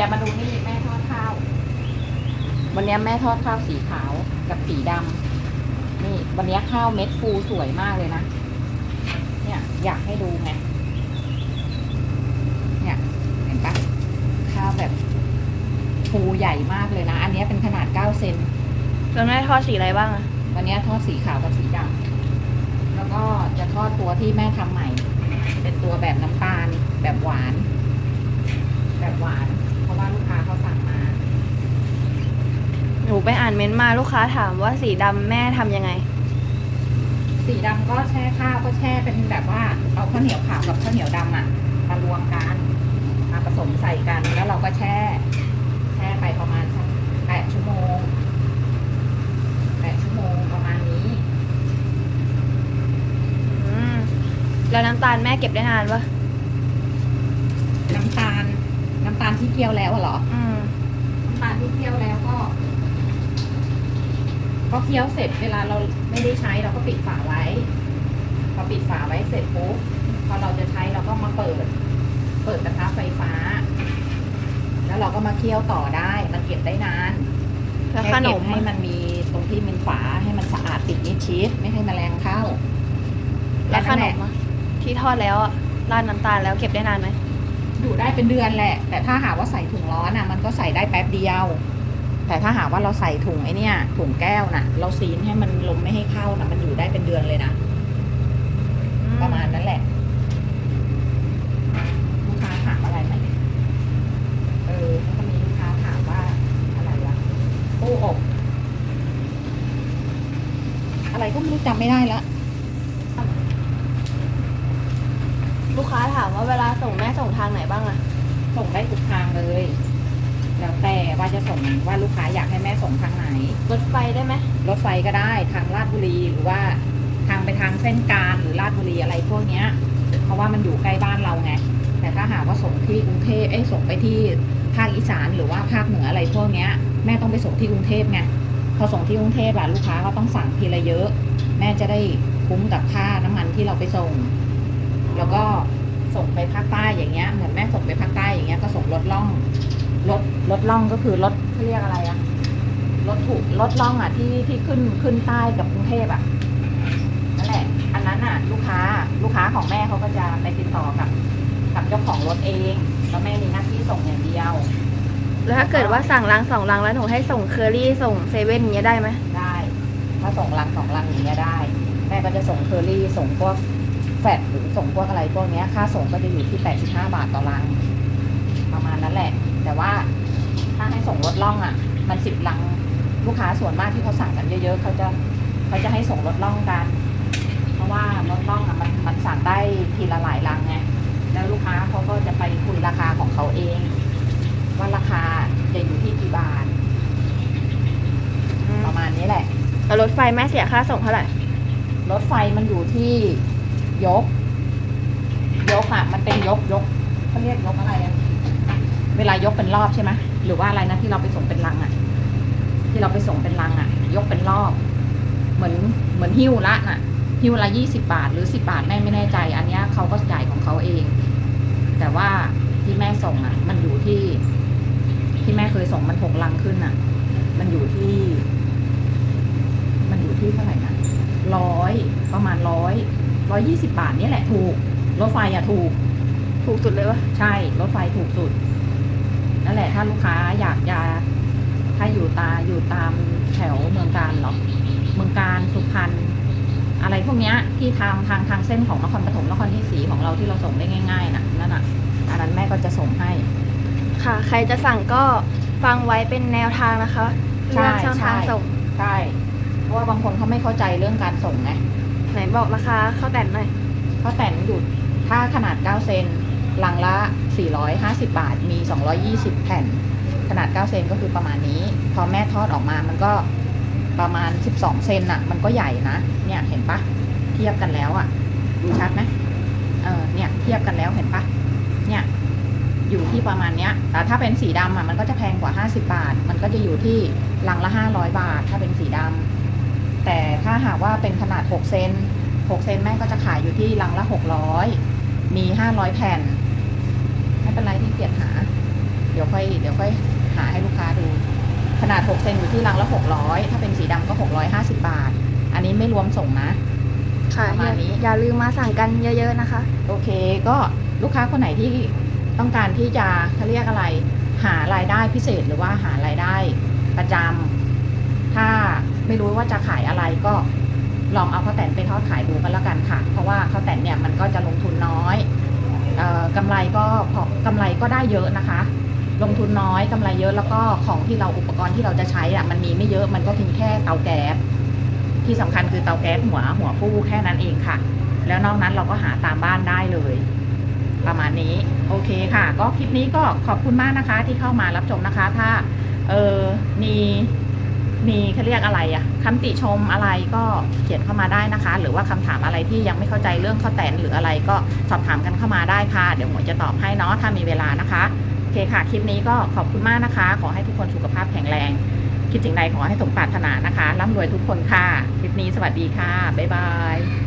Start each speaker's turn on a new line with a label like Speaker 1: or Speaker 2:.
Speaker 1: อย่ามาดูนี่แม่ทอดข้าว วันนี้แม่ทอดข้าวสีขาวกับสีดำนี่ วันนี้ข้าวเม็ดฟูสวยมากเลยนะ เนี่ย อยากให้ดูไง เนี่ย เห็นปะข้าวแบบฟูใหญ่มากเลยนะ อันนี้เป็นขนาดเก้าเซน
Speaker 2: แล้วแม่ทอดสีอะไรบ้างอะ
Speaker 1: วันนี้ทอดสีขาวกับสีดำแล้วก็จะทอดตัวที่แม่ทำใหม่ เป็นตัวแบบน้ำตาลแบบหวาน แบบหวานเพราะ ว่าลูกค้าเขาสั่งมา
Speaker 2: หนูไปอ่านเม้นต์มาลูกค้าถามว่าสีดำแม่ทำยังไง
Speaker 1: สีดำก็แช่ข้าวก็แช่เป็นแบบว่าเอาข้าวเหนียวขาวกับข้าวเหนียวดำอะมารวมกันมาผสมใส่กันแล้วเราก็แช่ แช่ไปประมาณสักแปดชั่วโมงแปดชั่วโมงประมาณนี้
Speaker 2: อืม แล้วน้ำตาลแม่เก็บได้นานปะ
Speaker 1: น้ำตาล น้ำตาล ที่เคี่ยวแล้วอะเหรอ
Speaker 2: อืม
Speaker 1: น้ำตาลที่เคี่ยวแล้วก็ก็เคี่ยวเสร็จเวลาเราไม่ได้ใช้เราก็ปิดฝาไว้ พอปิดฝาไว้เสร็จปุ๊บพอเราจะใช้เราก็มาเปิด เปิดกระทะไฟฟ้า แล้วเราก็มาเคี่ยวต่อได้ มันเก็บได้นาน
Speaker 2: แล้ว
Speaker 1: ค่
Speaker 2: ขน
Speaker 1: เก็บ
Speaker 2: ม
Speaker 1: ให้
Speaker 2: อะ
Speaker 1: มันมีตรงที่มันฝาให้มันสะอาดติดมิดชิดไม่ให้แมลงเข้า
Speaker 2: แล้วข
Speaker 1: ค่
Speaker 2: น
Speaker 1: แหละ
Speaker 2: มอะที่ทอดแล้วอะราดน้ำตาลแล้วเก็บได้นานไหม
Speaker 1: อยู่ได้เป็นเดือนแหละ แต่ถ้าหากว่าใส่ถุงร้อนอะ มันก็ใส่ได้แป๊บเดียว แต่ถ้าหากว่าเราใส่ถุงไอ้เนี่ยถุงแก้วน่ะ เราซีนให้มันลมไม่ให้เข้านะมันอยู่ได้เป็นเดือนเลยนะประมาณนั้นแหละลูกค้าถามอะไรไหมเออแล้วก็มีลูกค้าถามว่าอะไรวะตู้อบอะไรก็ไม่รู้จำไม่ได้ละ
Speaker 2: ลูก ค้าถามว่าเวลาส่งแม่ส่งทางไหนบ้างอะ
Speaker 1: ส่งได้ทุกทางเลย แล้วแต่ว่าจะส่งว่าลูกค้าอยากให้แม่ส่งทางไหน
Speaker 2: รถไฟได้ไหม
Speaker 1: รถไฟก็ได้ทางลาดบุรีหรือว่าทางไปทางเส้นการหรือลาดบุรีอะไรพวกเนี้ย เพราะว่ามันอยู่ใกล้บ้านเราไง แต่ถ้าหากว่าส่งที่กรุงเทพเอ้ยส่งไปที่ภาคอีสานหรือว่าภาคเหนืออะไรพวกเนี้ย แม่ต้องไปส่งที่กรุงเทพไงพอส่งที่กรุงเทพอะลูกค้าก็ต้องสั่งทีละเยอะ แม่จะได้คุ้มกับค่าน้ำมันที่เราไปส่ง แล้วก็ ส่งไปภาคใต้อย่างเงี้ยเหมือนแม่ส่งไปภาคใต้อย่างเงี้ยก็ส่งรถล่องรถรถล่องก็คือรถเขาเรียกอะไรอะรถถูกรถล่องอะที่ที่ขึ้นขึ้นใต้กับกรุงเทพอะนั่นแหละ อันนั้นอะลูกค้าลูกค้าของแม่เขาก็จะไปติดต่อกับกับเจ้าของรถเองแล้วแม่มีหน้าที่ส่งอย่างเดียว
Speaker 2: แล้วถ้าเกิดว่าสั่งรังสองรังแล้วหนูให้ส่งเคอรี่ส่งเซเว่นอย่างเงี้ยได้ไหม
Speaker 1: ได้ ถ้าส่งลังสองลังอย่างเงี้ยได้ แม่ก็จะส่งเคอรี่ส่งพวก แฟดหรือส่งพวกอะไรพวกเนี้ยค่าส่งก็จะอยู่ที่ 85 บาทต่อลัง ประมาณนั้นแหละ แต่ว่าถ้าให้ส่งรถล่องอะ มันสิบลังลูกค้าส่วนมากที่เขาสั่งกันเยอะๆเขาจะเขาจะให้ส่งรถล่องกัน เพราะว่ารถล่องอะมันมันสั่งได้ทีละหลายลังไงแล้วลูกค้าเขาก็จะไปคุยราคาของเขาเอง ว่าราคาจะอยู่ที่กี่บาทประมาณนี้แหละ
Speaker 2: แล้วรถไฟแม่เสียค่าส่งเท่าไหร่
Speaker 1: รถไฟมันอยู่ที่ ยก ยกอะ มันเป็นยกยกเขาเรียกยกอะไรอะเวลายกเป็นรอบใช่ไหมหรือว่าอะไรนะที่เราไปส่งเป็นลังอะ ที่เราไปส่งเป็นลังอะ ยกเป็นรอบ เหมือนเหมือนหิ้วละน่ะหิ้วละยี่สิบาท หรือสิบาทแม่ไม่แน่ใจ อันเนี้ยเขาก็จ่ายของเขาเอง แต่ว่าที่แม่ส่งอะ มันอยู่ที่ ที่แม่เคยส่งมันหกลังขึ้นอะ มันอยู่ที่ มันอยู่ที่เท่าไหร่นะร้อยประมาณร้อย ร้อยยี่สิบาทนี่แหละถูก รถไฟอะถูก
Speaker 2: ถูกสุดเลยวะ
Speaker 1: ใช่ รถไฟถูกสุด นั่นแหละ ถ้าลูกค้าอยากจะ ถ้าอยู่ตาอยู่ตามแถวเมืองการหรอกเมืองการสุพรรณอะไรพวกเนี้ยที่ทางทางทางเส้นของนครปฐมนครที่สีของเราที่เราส่งได้ง่ายๆน่ะนั่นน่ะอันนั้นแม่ก็จะส่งให้
Speaker 2: ค่ะ ใครจะสั่งก็ฟังไว้เป็นแนวทางนะคะ
Speaker 1: ใช่
Speaker 2: เลือกช่องทาง
Speaker 1: ใช่
Speaker 2: ส่ง
Speaker 1: ใช่เพราะว่าบางคนเขาไม่เข้าใจเรื่องการส่งไง
Speaker 2: ไหนบอกราคาข้าวแต่นหน่อย
Speaker 1: ข้าวแต่นอยู่ถ้าขนาด 9 เซนลังละ 450 บาท มี 220 แผ่น ขนาด 9 เซนก็คือประมาณนี้ พอแม่ทอดออกมามันก็ประมาณ 12 เซนอะมันก็ใหญ่นะ เนี่ยเห็นปะเทียบกันแล้วอะดูชัดไหมเออเนี่ยเทียบกันแล้วเห็นปะเนี่ยอยู่ที่ประมาณเนี้ย แต่ถ้าเป็นสีดำอะมันก็จะแพงกว่า 50 บาท มันก็จะอยู่ที่ลังละ 500 บาท ถ้าเป็นสีดำ แต่ถ้าหากว่าเป็นขนาด 6 เซน 6 เซนแม่ก็จะขายอยู่ที่ลังละ 600 มี 500 แผ่น ไม่เป็นไรที่เกียรหา เดี๋ยวค่อยเดี๋ยวค่อยหาให้ลูกค้าดู ขนาด 6 เซนอยู่ที่รังละ 600 ถ้าเป็นสีดำก็ 650 บาท อันนี้ไม่รวมส่งนะ
Speaker 2: ค่ะ
Speaker 1: ประมาณนี้
Speaker 2: อย่าอย่าลืมมาสั่งกันเยอะๆนะคะ
Speaker 1: โอเคก็ลูกค้าคนไหนที่ต้องการที่จะเขาเรียกอะไร หารายได้พิเศษหรือว่าหารายได้ประจำถ้า ไม่รู้ว่าจะขายอะไรก็ลองเอาข้าวแตนไปทอดขายดูกันแล้วกันค่ะ เพราะว่าข้าวแตนเนี่ยมันก็จะลงทุนน้อยออกำไรก็พอกำไรก็ได้เยอะนะคะ ลงทุนน้อยกำไรเยอะแล้วก็ของที่เราอุปกรณ์ที่เราจะใช้อะมันมีไม่เยอะมันก็เพียงแค่เตาแก๊สที่สำคัญคือเตาแก๊สหัวหัวฟูแค่นั้นเองค่ะ แล้วนอกนั้นเราก็หาตามบ้านได้เลย ประมาณนี้โอเคค่ะ ก็คลิปนี้ก็ขอบคุณมากนะคะที่เข้ามารับชมนะคะ ถ้าเออมี มีเขาเรียกอะไรอะคำติชมอะไรก็เขียนเข้ามาได้นะคะ หรือว่าคำถามอะไรที่ยังไม่เข้าใจเรื่องข้าวแตนหรืออะไรก็สอบถามกันเข้ามาได้ค่ะ เดี๋ยวหมวยจะตอบให้เนาะถ้ามีเวลานะคะโอเคค่ะ คลิปนี้ก็ขอบคุณมากนะคะ ขอให้ทุกคนสุขภาพแข็งแรง คิดถึงใดขอให้สมปรารถนานะคะร่ำรวยทุกคนค่ะ คลิปนี้สวัสดีค่ะ บ๊ายบาย